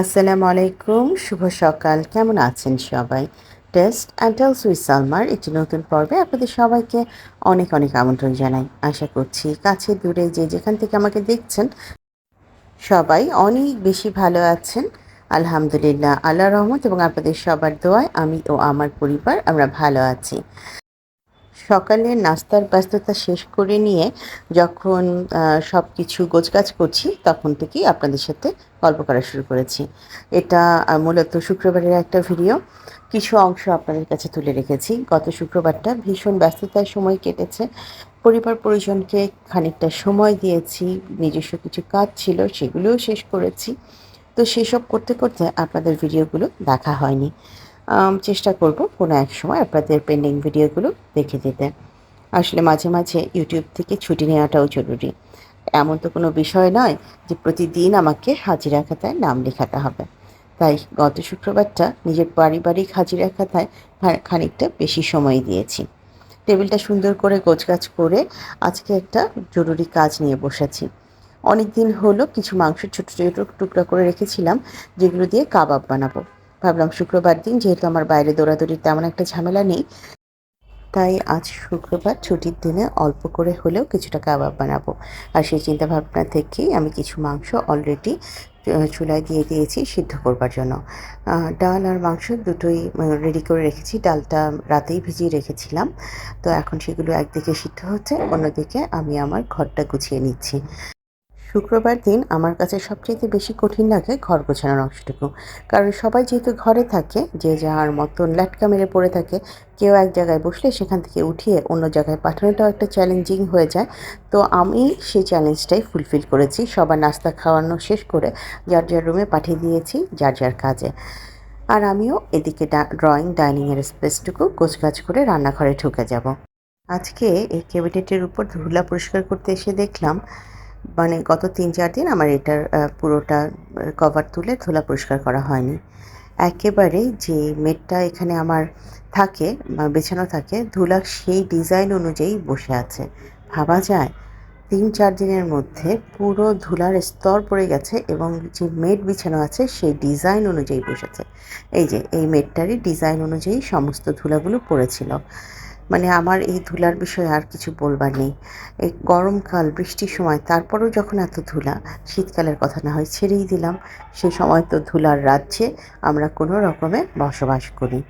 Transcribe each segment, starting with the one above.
আসসালামু আলাইকুম, শুভ সকাল। কেমন আছেন সবাই? টেস্ট অ্যান্ড টেলস উইথ সালমার একটি নতুন পর্বে আপনাদের সবাইকে অনেক অনেক আমন্ত্রণ জানাই। আশা করছি কাছে দূরে যে যেখান থেকে আমাকে দেখছেন, সবাই অনেক বেশি ভালো আছেন। আলহামদুলিল্লাহ আল্লাহ রহমত এবং আপনাদের সবার দোয়ায় আমি ও আমার পরিবার আমরা ভালো আছি। সকালে নাস্তার ব্যস্ততা শেষ করে নিয়ে যখন সব কিছু গোছগাছ করছি, তখন থেকেই আপনাদের সাথে গল্প করা শুরু করেছি। এটা মূলত শুক্রবারের একটা ভিডিও কিছু অংশ আপনাদের কাছে তুলে রেখেছি। গত শুক্রবারটা ভীষণ ব্যস্ততার সময় কেটেছে। পরিবার পরিজনকে খানিকটা সময় দিয়েছি, নিজস্ব কিছু কাজ ছিল, সেগুলোও শেষ করেছি। তো সেসব করতে করতে আপনাদের ভিডিওগুলো দেখা হয়নি। চেষ্টা করব কোনো এক সময় আপনাদের পেন্ডিং ভিডিওগুলো দেখে দিতে। আসলে মাঝে মাঝে ইউটিউব থেকে ছুটি নেওয়াটাও জরুরি। এমন তো কোনো বিষয় নয় যে প্রতিদিন আমাকে হাজিরা খাতায় নাম লেখাতে হবে। তাই গত শুক্রবারটা নিজের পারিবারিক হাজিরা খাতায় খানিকটা বেশি সময় দিয়েছি। টেবিলটা সুন্দর করে গোছগাছ করে আজকে একটা জরুরি কাজ নিয়ে বসেছি। অনেক দিন হলো কিছু মাংস ছোটো ছোটো টুকরা করে রেখেছিলাম, যেগুলো দিয়ে কাবাব বানাবো। ভাবলাম শুক্রবার দিন, যেহেতু আমার বাইরে দৌড়াদৌড়ির তেমন একটা ঝামেলা নেই, তাই আজ শুক্রবার ছুটির দিনে অল্প করে হলেও কিছুটা কাবাব বানাবো। আর সেই চিন্তা ভাবনা থেকেই আমি কিছু মাংস অলরেডি চুলায় দিয়ে দিয়েছি সিদ্ধ করবার জন্য। ডাল আর মাংস দুটোই রেডি করে রেখেছি। ডালটা রাতেই ভিজিয়ে রেখেছিলাম। তো এখন সেগুলো একদিকে সিদ্ধ হচ্ছে, অন্যদিকে আমি আমার ঘরটা গুছিয়ে নিচ্ছি। শুক্রবার দিন আমার কাছে সবচেয়ে বেশি কঠিন লাগে ঘর গোছানোর অংশটুকু। কারণ সবাই যেহেতু ঘরে থাকে, যে যার মতন ল্যাটকা মেরে পড়ে থাকে, কেউ এক জায়গায় বসলে সেখান থেকে উঠিয়ে অন্য জায়গায় পাঠানোটাও একটা চ্যালেঞ্জিং হয়ে যায়। তো আমি সেই চ্যালেঞ্জটাই ফুলফিল করেছি, সবার নাস্তা খাওয়ানো শেষ করে যার যার রুমে পাঠিয়ে দিয়েছি, যার যার কাজে। আর আমিও এদিকে ড্রয়িং ডাইনিংয়ের স্পেসটুকু গোছগাছ করে রান্নাঘরে ঢুকে যাব। আজকে এই ক্যাবিনেটের উপর ধুলা পরিষ্কার করতে এসে দেখলাম মানে গত তিন, চার দিন আমার এটার পুরোটা কভার তুলে ধুলা পরিষ্কার করা হয়নি। একেবারে যে মেটটা এখানে আমার থাকে বেছানো থাকে, ধুলা সেই ডিজাইন অনুযায়ী বসে আছে। ভাবা যায়, তিন, চার দিনের মধ্যে পুরো ধুলার স্তর পড়ে গেছে এবং যে মেট বিছানো আছে সেই ডিজাইন অনুযায়ী বসেছে। এই যে, এই মেটটারই ডিজাইন অনুযায়ী সমস্ত ধুলাগুলো পড়েছিল। মানে আমার এই ধুলার বিষয়ে আর কিছু বলবার নেই। এই গরমকাল বৃষ্টির সময়, তারপরেও যখন এত ধুলা, শীতকালের কথা না হয় ছেড়েই দিলাম। সে সময় তো ধুলার রাজ্যে আমরা কোনো রকমে বসবাস করি।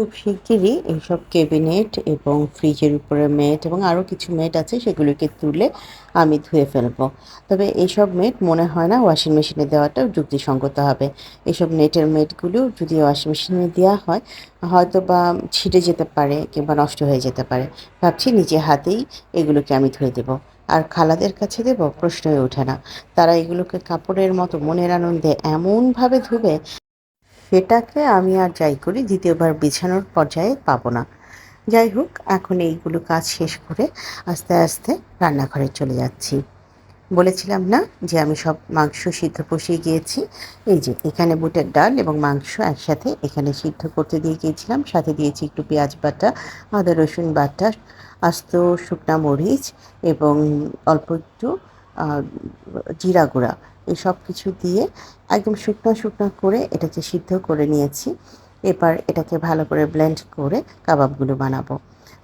খুব শিগগিরই এইসব ক্যাবিনেট এবং ফ্রিজের উপরে মেট এবং আরও কিছু মেট আছে, সেগুলোকে তুলে আমি ধুয়ে ফেলব। তবে এইসব মেট মনে হয় না ওয়াশিং মেশিনে দেওয়াটাও যুক্তিসঙ্গত হবে। এইসব নেটের মেটগুলো যদি ওয়াশিং মেশিনে দেওয়া হয় হয়তো বা ছিটে যেতে পারে কিংবা নষ্ট হয়ে যেতে পারে। ভাবছি নিজে হাতেই এগুলোকে আমি ধুয়ে দেবো। আর খালাদের কাছে দেবো, প্রশ্নই ওঠে না। তারা এগুলোকে কাপড়ের মতো মনের আনন্দে এমনভাবে ধুবে সেটাকে আমি আর যাই করি, দ্বিতীয়বার বিছানোর পর্যায়ে পাবো না। যাই হোক, এখন এইগুলো কাজ শেষ করে আস্তে আস্তে রান্নাঘরে চলে যাচ্ছি। বলেছিলাম না যে আমি সব মাংস সিদ্ধ বসিয়ে গিয়েছি। এই যে, এখানে বুটের ডাল এবং মাংস একসাথে এখানে সিদ্ধ করতে দিয়ে গিয়েছিলাম। সাথে দিয়েছি একটু পেঁয়াজ বাটা, আদা, রসুন বাটা, আস্ত শুকনা মরিচ এবং অল্প একটু জিরা গুঁড়া। সব কিছু দিয়ে একদম শুকনো শুকনো করে এটাকে সিদ্ধ করে নিয়েছি। এবার এটাকে ভালো করে ব্লেন্ড করে কাবাবগুলো বানাবো।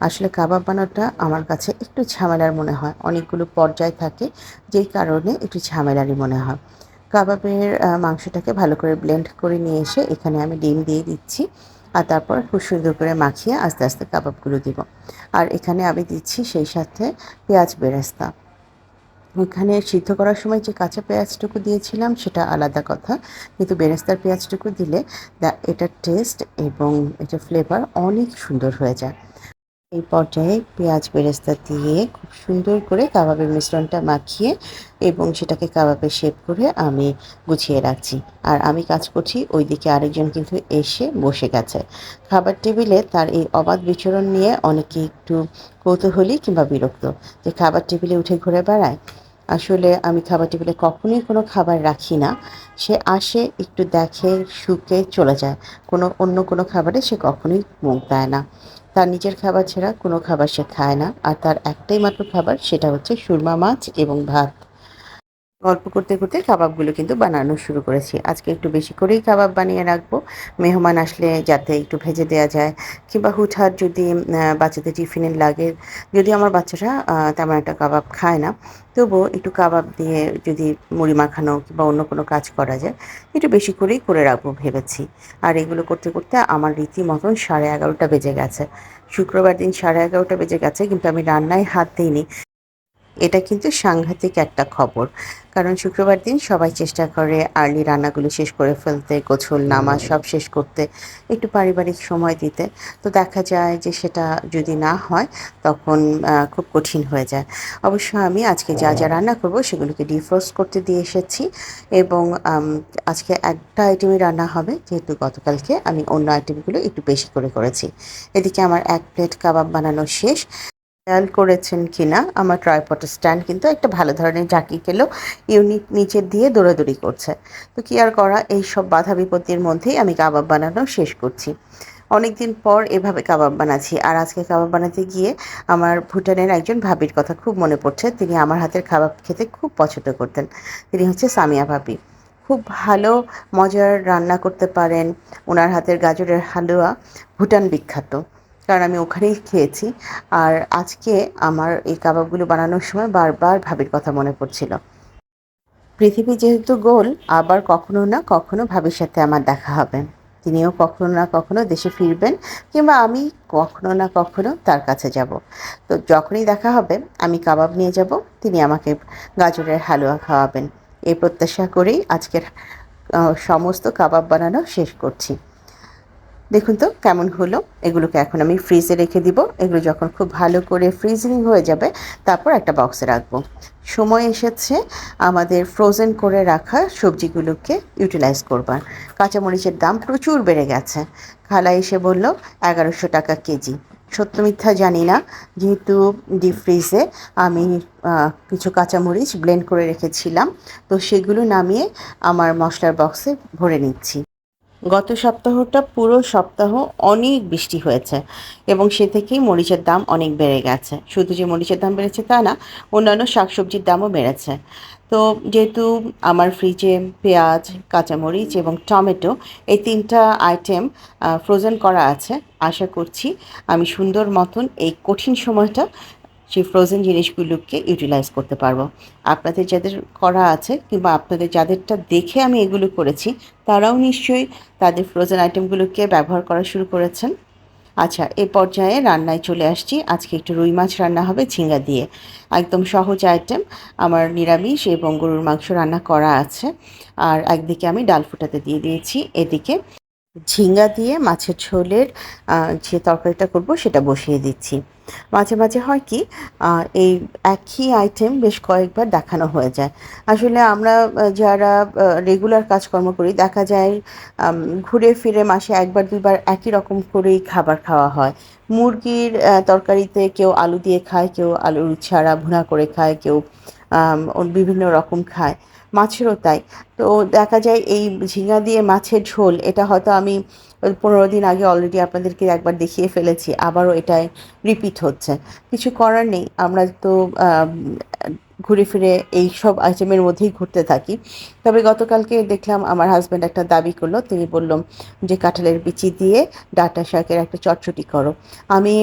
আসলে কাবাব বানানোটা আমার কাছে একটু ঝামেলার মনে হয়, অনেকগুলো পর্যায় থাকে, যেই কারণে একটু ঝামেলারই মনে হয়। কাবাবের মাংসটাকে ভালো করে ব্লেন্ড করে নিয়ে এসে এখানে আমি ডিম দিয়ে দিচ্ছি আর তারপর খুব সুন্দর করে মাখিয়ে আস্তে আস্তে কাবাবগুলো দিব। আর এখানে আমি দিচ্ছি সেই সাথে পেঁয়াজ বেরেস্তা। এখানে সিদ্ধ করার সময় যে কাঁচা পেঁয়াজটুকু দিয়েছিলাম সেটা আলাদা কথা। কিন্তু বেরেস্তার পেঁয়াজটুকু দিলে দা- এটার টেস্ট এবং এটার ফ্লেভার অনেক সুন্দর হয়ে যায়। এই পর্যায়ে পেঁয়াজ বেরেস্তা দিয়ে খুব সুন্দর করে কাবাবের মিশ্রণটা মাখিয়ে এবং সেটাকে কাবাবে শেপ করে আমি গুছিয়ে রাখছি। আর আমি কাজ করছি ওইদিকে আরেকজন কিন্তু এসে বসে গেছে। খাবার টেবিলে তার এই অবাধ বিচরণ নিয়ে অনেকে একটু কৌতূহলী কিংবা বিরক্ত যে খাবার টেবিলে উঠে ঘুরে বেড়ায়। আসলে আমি খাবার টেবিলে কখনোই কোনো খাবার রাখি না। সে আসে, একটু দেখে, শুকে, চলে যায়। কোনো, অন্য কোনো খাবারে সে কখনোই মুখ দেয় না। তার নিজের খাবার ছাড়া কোনো খাবার সে খায় না। আর তার একটাই মাত্র খাবার, সেটা হচ্ছে সুরমা মাছ এবং ভাত। গল্প করতে করতে কাবাবগুলো কিন্তু বানানো শুরু করেছি। আজকে একটু বেশি করেই কাবাব বানিয়ে রাখব। মেহমান আসলে যাতে একটু ভেজে দেওয়া যায় কিংবা হুটহাট যদি বাচ্চাদের টিফিনের লাগে, যদি আমার বাচ্চারা তেমন একটা কাবাব খায় না, তবুও একটু কাবাব দিয়ে যদি মুড়ি মাখানো কিংবা অন্য কোনো কাজ করা যায়, একটু বেশি করেই করে রাখব ভেবেছি। আর এগুলো করতে করতে আমার রীতিমতন সাড়ে এগারোটা বেজে গেছে। শুক্রবার দিন সাড়ে এগারোটা বেজে গেছে, কিন্তু আমি রান্নায় হাত দিইনি। এটা কিন্তু সাংঘাতিক একটা খবর। কারণ শুক্রবার দিন সবাই চেষ্টা করে আর্লি রান্নাগুলো শেষ করে ফেলতে গোছল নামাজ সব শেষ করতে একটু পারিবারিক সময় দিতে। তো দেখা যায় যে সেটা যদি না হয় তখন খুব কঠিন হয়ে যায়। অবশ্য আমি আজকে যা যা রান্না করব সেগুলোকে ডিফ্রোস্ট করতে দিয়ে এসেছি এবং আজকে একটা আইটেমই রান্না হবে যেহেতু গতকালকে আমি অন্য আইটেমগুলো একটু বেশি করে করেছি। এদিকে আমার এক প্লেট কাবাব বানানো শেষ। খেয়াল করেছেন কিনা, আমার ট্রাইপট স্ট্যান্ড কিন্তু একটা ভালো ধরনের জাকি গেল ইউনিট নিচের দিয়ে দৌড়াদৌড়ি করছে। তো কি আর করা, এই সব বাধা বিপত্তির মধ্যেই আমি কাবাব বানানো শেষ করছি। অনেকদিন পর এভাবে কাবাব বানাচ্ছি, আর আজকে কাবাব বানাতে গিয়ে আমার ভুটানের একজন ভাবির কথা খুব মনে পড়ছে, তিনি আমার হাতের কাবাব খেতে খুব পছন্দ করতেন। তিনি হচ্ছে সামিয়া ভাবি। খুব ভালো মজার রান্না করতে পারেন ওনার হাতের গাজরের হালুয়া ভুটান বিখ্যাত। কারণ আমি ওখানেই খেয়েছি। আর আজকে আমার এই কাবাবগুলো বানানোর সময় বারবার ভাবির কথা মনে পড়ছিল। পৃথিবী যেহেতু গোল, আবার কখনো না কখনো ভাবির সাথে আমার দেখা হবে। তিনিও কখনো না কখনো দেশে ফিরবেন কিংবা আমি কখনো না কখনো তার কাছে যাব। তো যখনই দেখা হবে, আমি কাবাব নিয়ে যাব, তিনি আমাকে গাজরের হালুয়া খাওয়াবেন। এই প্রত্যাশা করেই আজকের সমস্ত কাবাব বানানো শেষ করছি। দেখুন তো কেমন হলো। এগুলোকে এখন আমি ফ্রিজে রেখে দিব। এগুলো যখন খুব ভালো করে ফ্রিজিং হয়ে যাবে, তারপর একটা বক্সে রাখব। সময় এসেছে আমাদের ফ্রোজেন করে রাখা সবজিগুলোকে ইউটিলাইজ করবার। কাঁচামরিচের দাম প্রচুর বেড়ে গেছে। খালা এসে বলল, এগারোশো টাকা কেজি। সত্য মিথ্যা জানি না, যেহেতু ডিপ ফ্রিজে আমি কিছু কাঁচামরিচ ব্লেন্ড করে রেখেছিলাম, তো সেগুলো নামিয়ে আমার মশলার বক্সে ভরে নিচ্ছি। গত সপ্তাহটা পুরো সপ্তাহ অনেক বৃষ্টি হয়েছে এবং সে থেকেই মরিচের দাম অনেক বেড়ে গেছে। শুধু যে মরিচের দাম বেড়েছে তা না, অন্যান্য শাকসবজির দামও বেড়েছে। তো যেহেতু আমার ফ্রিজে পেঁয়াজ, কাঁচামরিচ এবং টমেটো এই তিনটা আইটেম ফ্রোজেন করা আছে, আশা করছি আমি সুন্দর মতন এই কঠিন সময়টা সেই ফ্রোজেন জিনিসগুলোকে ইউটিলাইজ করতে পারব। আপনাদের যাদের করা আছে কিংবা আপনাদের যাদেরটা দেখে আমি এগুলো করেছি, তারাও নিশ্চয়ই তাদের ফ্রোজেন আইটেমগুলোকে ব্যবহার করা শুরু করেছেন। আচ্ছা এ পর্যায়ে রান্নায় চলে আসছি। আজকে একটু রুই মাছ রান্না হবে, ঝিঙ্গা দিয়ে। একদম সহজ আইটেম আমার নিরামিষ এবং গরুর মাংস রান্না করা আছে। আর একদিকে আমি ডাল ফুটাতে দিয়ে দিয়েছি, এদিকে ঝিঙ্গা দিয়ে মাছের ঝোলের যে তরকারিটা করব সেটা বসিয়ে দিচ্ছি। মাঝে মাঝে হয় কি এই একই আইটেম বেশ কয়েকবার দেখানো হয়ে যায়। আসলে আমরা যারা রেগুলার কাজকর্ম করি, দেখা যায় ঘুরে ফিরে মাসে একবার, দুইবার একই রকম করেই খাবার খাওয়া হয়। মুরগির তরকারিতে কেউ আলু দিয়ে খায়, কেউ আলু ছাড়া ভুনা করে খায়, কেউ বিভিন্ন রকম খায়। মাছেরও তাই। তো দেখা যায় এই ঝিঙা দিয়ে মাছের ঝোল, এটা হয়তো আমি পনেরো দিন আগে অলরেডি আপনাদেরকে একবার দেখিয়ে ফেলেছি, আবারও এটাই রিপিট হচ্ছে। কিছু করার নেই, আমরা তো ঘুরে ফিরে এই সব আইটেমের মধ্যেই ঘুরতে থাকি। তবে গতকালকে দেখলাম আমার হাজব্যান্ড একটা দাবি করল। তিনি বললাম যে, কাঁঠালের বিচি দিয়ে ডাটা শাকের একটা চটচটি করো। আমি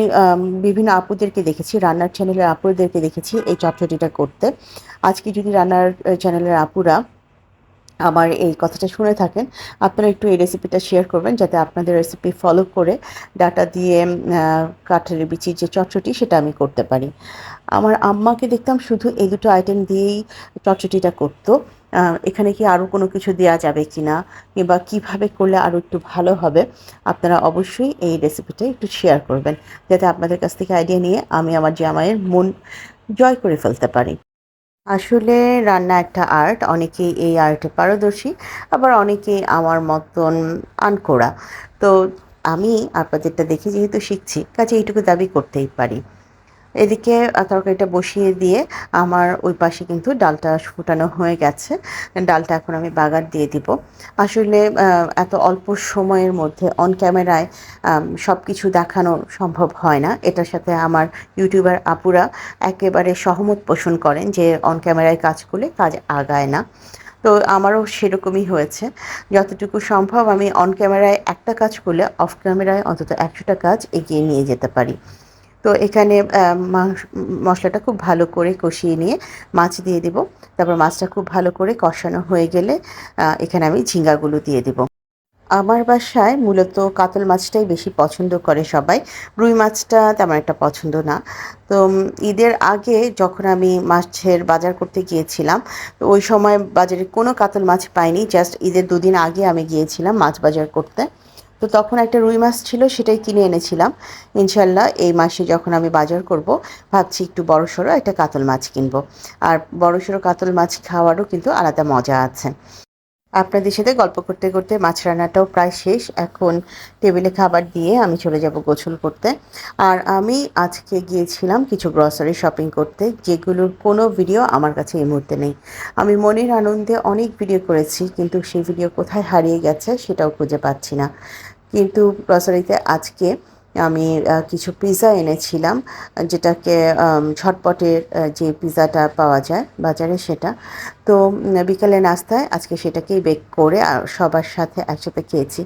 বিভিন্ন আপুদেরকে দেখেছি, রান্নার চ্যানেলের আপুদেরকে দেখেছি এই চটচটিটা করতে। আজকে যদি রান্নার চ্যানেলের আপুরা আমার এই কথাটা শুনে থাকেন, আপনারা একটু এই রেসিপিটা শেয়ার করবেন, যাতে আপনাদের রেসিপি ফলো করে ডাটা দিয়ে কাঠের বিচির যে চটচটি, সেটা আমি করতে পারি। আমার আম্মাকে দেখতাম শুধু এই দুটো আইটেম দিয়েই চটচটিটা করতো। এখানে কি আরও কোনো কিছু দেওয়া যাবে কি না কিংবা কীভাবে করলে আরও একটু ভালো হবে, আপনারা অবশ্যই এই রেসিপিটা একটু শেয়ার করবেন। যাতে আপনাদের কাছ থেকে আইডিয়া নিয়ে আমি আমার জামাইয়ের মন জয় করে ফেলতে পারি। আসলে রান্না একটা আর্ট অনেকেই এই আর্টে পারদর্শী, আবার অনেকেই আমার মতন আনকোড়া। তো আমি আপনাদেরটা দেখে যেহেতু শিখছি, কাজে এইটুকু দাবি করতেই পারি। এদিকে তরকারিটা বসিয়ে দিয়ে আমার ওই পাশে কিন্তু ডালটা ফুটানো হয়ে গেছে। ডালটা এখন আমি বাগার দিয়ে দিব। আসলে এত অল্প সময়ের মধ্যে অন ক্যামেরায় সব কিছু দেখানো সম্ভব হয় না। এটার সাথে আমার ইউটিউবার আপুরা একেবারে সহমত পোষণ করেন যে অন ক্যামেরায় কাজ করলে কাজ আগায় না। তো আমারও সেরকমই হয়েছে। যতটুকু সম্ভব আমি অন ক্যামেরায় একটা কাজ করলে অফ ক্যামেরায় অন্তত একশোটা কাজ এগিয়ে নিয়ে যেতে পারি। তো এখানে মশলাটা খুব ভালো করে কষিয়ে নিয়ে মাছ দিয়ে দিব। তারপর মাছটা খুব ভালো করে কষানো হয়ে গেলে এখানে আমি ঝিঙ্গাগুলো দিয়ে দিব। আমার বাসায় মূলত কাতল মাছটাই বেশি পছন্দ করে সবাই। রুই মাছটা তেমন একটা পছন্দ না। তো ঈদের আগে যখন আমি মাছের বাজার করতে গিয়েছিলাম, তো ওই সময় বাজারে কোনো কাতল মাছ পাইনি। জাস্ট ঈদের দুদিন আগে আমি গিয়েছিলাম মাছ বাজার করতে। তো তখন একটা রুই মাছ ছিল, সেটাই কিনে এনেছিলাম। ইনশাল্লাহ এই মাসে যখন আমি বাজার করব, ভাবছি একটু বড় সড়ো একটা কাতল মাছ কিনবো। আর বড় সড়ো কাতল মাছ খাওয়ারও কিন্তু আলাদা মজা আছে। আপনাদের সাথে গল্প করতে করতে মাছ রান্নাটাও প্রায় শেষ। এখন টেবিলে খাবার দিয়ে আমি চলে যাব গোসল করতে। আর আমি আজকে গিয়েছিলাম কিছু গ্রসারি শপিং করতে, যেগুলোর কোনো ভিডিও আমার কাছে এই মুহূর্তে নেই। আমি মনের আনন্দে অনেক ভিডিও করেছি, কিন্তু সেই ভিডিও কোথায় হারিয়ে গেছে সেটাও খুঁজে পাচ্ছি না। কিন্তু গ্রসারিতে আজকে আমি কিছু পিৎজা এনেছিলাম, যেটাকে ঝটপটের যে পিৎজাটা পাওয়া যায় বাজারে সেটা। তো বিকালে নাস্তায় আজকে সেটাকেই বেক করে সবার সাথে একসাথে খেয়েছি।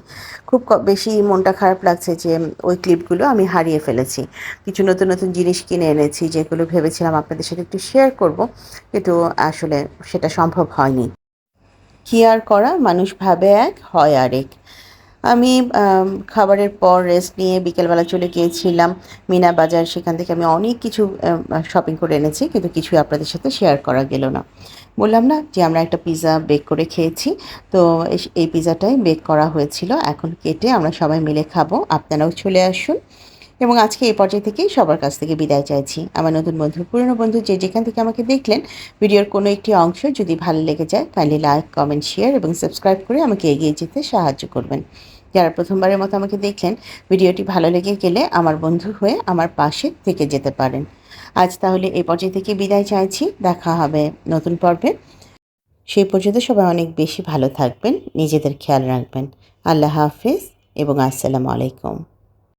খুব বেশি মনটা খারাপ লাগছে যে, ওই ক্লিপগুলো আমি হারিয়ে ফেলেছি। কিছু নতুন নতুন জিনিস কিনে এনেছি, যেগুলো ভেবেছিলাম আপনাদের সাথে একটু শেয়ার করব, কিন্তু আসলে সেটা সম্ভব হয়নি। কি আর করা? মানুষ ভাবে এক, হয় আরেক। আমি খাবারের পর রেস্ট নিয়ে বিকেলবেলা চলে গিয়েছিলাম মিনা বাজার। সেখান থেকে আমি অনেক কিছু শপিং করে এনেছি, কিন্তু কিছুই আপনাদের সাথে শেয়ার করা গেল না। বললাম না যে আমরা একটা পিৎজা বেক করে খেয়েছি। তো এই পিৎজাটাই বেক করা হয়েছিল। এখন কেটে আমরা সবাই মিলে খাব। আপনারাও চলে আসুন। এবং আজকে এই পর্যায়ে থেকেই সবার কাছ থেকে বিদায় চাইছি। আমার নতুন বন্ধু, পুরনো বন্ধু যে যেখান থেকে আমাকে দেখলেন, ভিডিওর কোনো একটি অংশ যদি ভালো লেগে যায় কাইন্ডলি লাইক কমেন্ট শেয়ার এবং সাবস্ক্রাইব করে আমাকে এগিয়ে যেতে সাহায্য করবেন। যারা প্রথমবারের মতো আমাকে দেখলেন, ভিডিওটি ভালো লেগে গেলে আমার বন্ধু হয়ে আমার পাশে থেকে যেতে পারেন। আজ তাহলে এই পর্যায়ে থেকে বিদায় চাইছি। দেখা হবে নতুন পর্বে। সেই পর্যন্ত সবাই অনেক বেশি ভালো থাকবেন, নিজেদের খেয়াল রাখবেন। আল্লাহ হাফিজ এবং আসসালামু আলাইকুম।